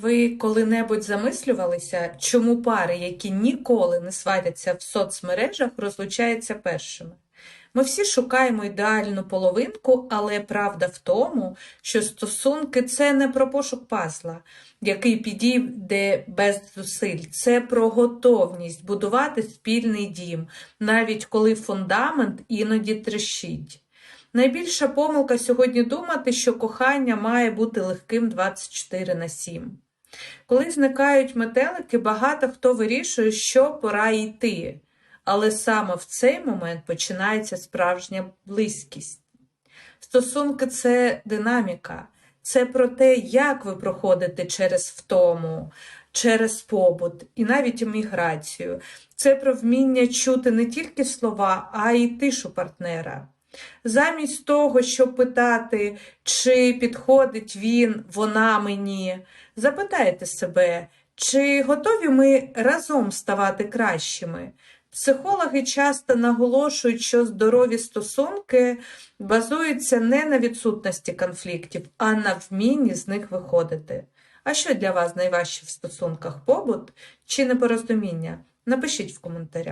Ви коли-небудь замислювалися, чому пари, які ніколи не сваряться в соцмережах, розлучаються першими? Ми всі шукаємо ідеальну половинку, але правда в тому, що стосунки це не про пошук пазла, який підійде без зусиль. Це про готовність будувати спільний дім, навіть коли фундамент іноді трещить. Найбільша помилка сьогодні думати, що кохання має бути легким 24 на 7. Коли зникають метелики, багато хто вирішує, що пора йти. Але саме в цей момент починається справжня близькість. Стосунки це динаміка, це про те, як ви проходите через втому, через побут і навіть еміграцію. Це про вміння чути не тільки слова, а й тишу партнера. Замість того, щоб питати, чи підходить він, вона мені, запитайте себе, чи готові ми разом ставати кращими. Психологи часто наголошують, що здорові стосунки базуються не на відсутності конфліктів, а на вмінні з них виходити. А що для вас найважче в стосунках побут чи непорозуміння? Напишіть в коментарях.